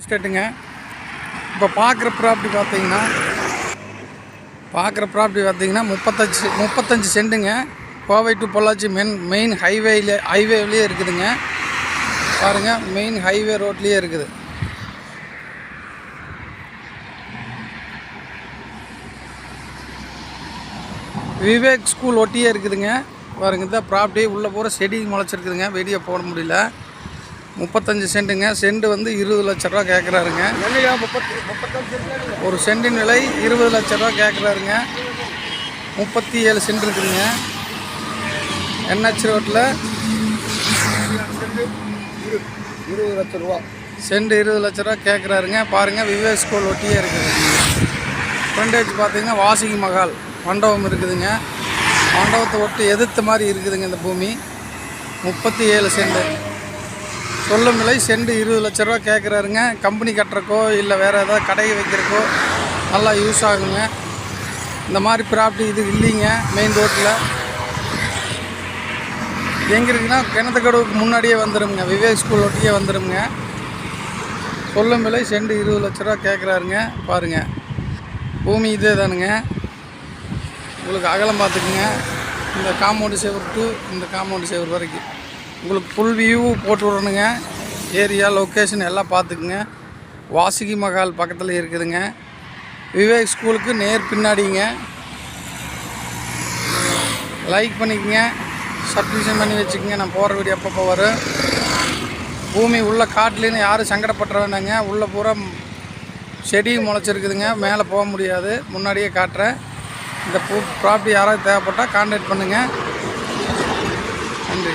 எஸ்டேட்டுங்க இப்போ பார்க்குற ப்ராப்பர்ட்டி பார்த்தீங்கன்னா பார்க்குற ப்ராப்பர்ட்டி பார்த்தீங்கன்னா முப்பத்தஞ்சு முப்பத்தஞ்சு சென்ட்டுங்க. Kovai to Pollachi main main ஹைவேயில் ஹைவேவிலேயே இருக்குதுங்க. பாருங்கள் மெயின் ஹைவே ரோட்லேயே இருக்குது. விவேக் ஸ்கூல் ஒட்டியே இருக்குதுங்க. பாருங்கள் இந்த ப்ராப்பர்ட்டி உள்ளே பூரா செடி முளைச்சிருக்குதுங்க. வெளியே போட முடியல. முப்பத்தஞ்சு சென்ட்டுங்க. சென்ட் வந்து இருபது லட்ச ரூபா கேட்குறாருங்க ஒரு சென்டின் விலை இருபது லட்ச ரூபா கேட்குறாருங்க முப்பத்தி ஏழு சென்ட் இருக்குதுங்க. என்ஹெச் ரோட்டில் இருபது லட்ச ரூபா. சென்ட் இருபது லட்ச ரூபா கேட்குறாருங்க பாருங்கள் விவேக் ஸ்கூல் ஒட்டியே இருக்குது. ஃப்ரண்டேஜ் பார்த்தீங்கன்னா வாசிகி மகால் மண்டபம் இருக்குதுங்க. மண்டபத்தை ஒட்டி எதிர்த்த மாதிரி இருக்குதுங்க இந்த பூமி. முப்பத்தி ஏழு சென்ட். சொல்லும் விலை செண்டு இருபது லட்ச ரூபா கேட்குறாருங்க கம்பெனி கட்டுறக்கோ இல்லை வேறு ஏதாவது கடையை வைக்கிறக்கோ நல்லா யூஸ் ஆகுங்க. இந்த மாதிரி ப்ராப்பர்ட்டி இது இல்லைங்க மெயின் ரோட்டில் எங்கே இருக்குன்னா கிணத்துக்கடவுக்கு முன்னாடியே வந்துடுங்க விவேக் ஸ்கூல் ஒட்டியே வந்துடுங்க சொல்லும் விலை செண்டு இருபது லட்ச ரூபா கேட்குறாருங்க பாருங்கள் பூமி இதே தானுங்க. உங்களுக்கு அகலம் பார்த்துக்குங்க. இந்த காம்பவுண்டு சேவர் டு இந்த காம்பவுண்டு சேவர் வரைக்கும். உங்களுக்கு ஃபுல் வியூ போட்டு விடணுங்க. ஏரியா லொக்கேஷன் எல்லாம் பார்த்துக்குங்க. வாசுகி மகால் பக்கத்தில் இருக்குதுங்க. விவேக் ஸ்கூலுக்கு நேர் பின்னாடிங்க. லைக் பண்ணிக்கங்க. சப்ஸ்கிரிப்ஷன் பண்ணி வச்சுக்கோங்க. நான் போகிற வீடியோ அப்பப்போ வரும். பூமி உள்ள காட்டிலேன்னு யாரும் சங்கடப்பட்டுற வேண்டாங்க. உள்ளே பூரா செடி முளைச்சிருக்குதுங்க. மேலே போக முடியாது. முன்னாடியே காட்டுறேன். இந்த பூ ப்ராப்பர்ட்டி யாராவது தேவைப்பட்டால் கான்டாக்ட் பண்ணுங்கள் நன்றி.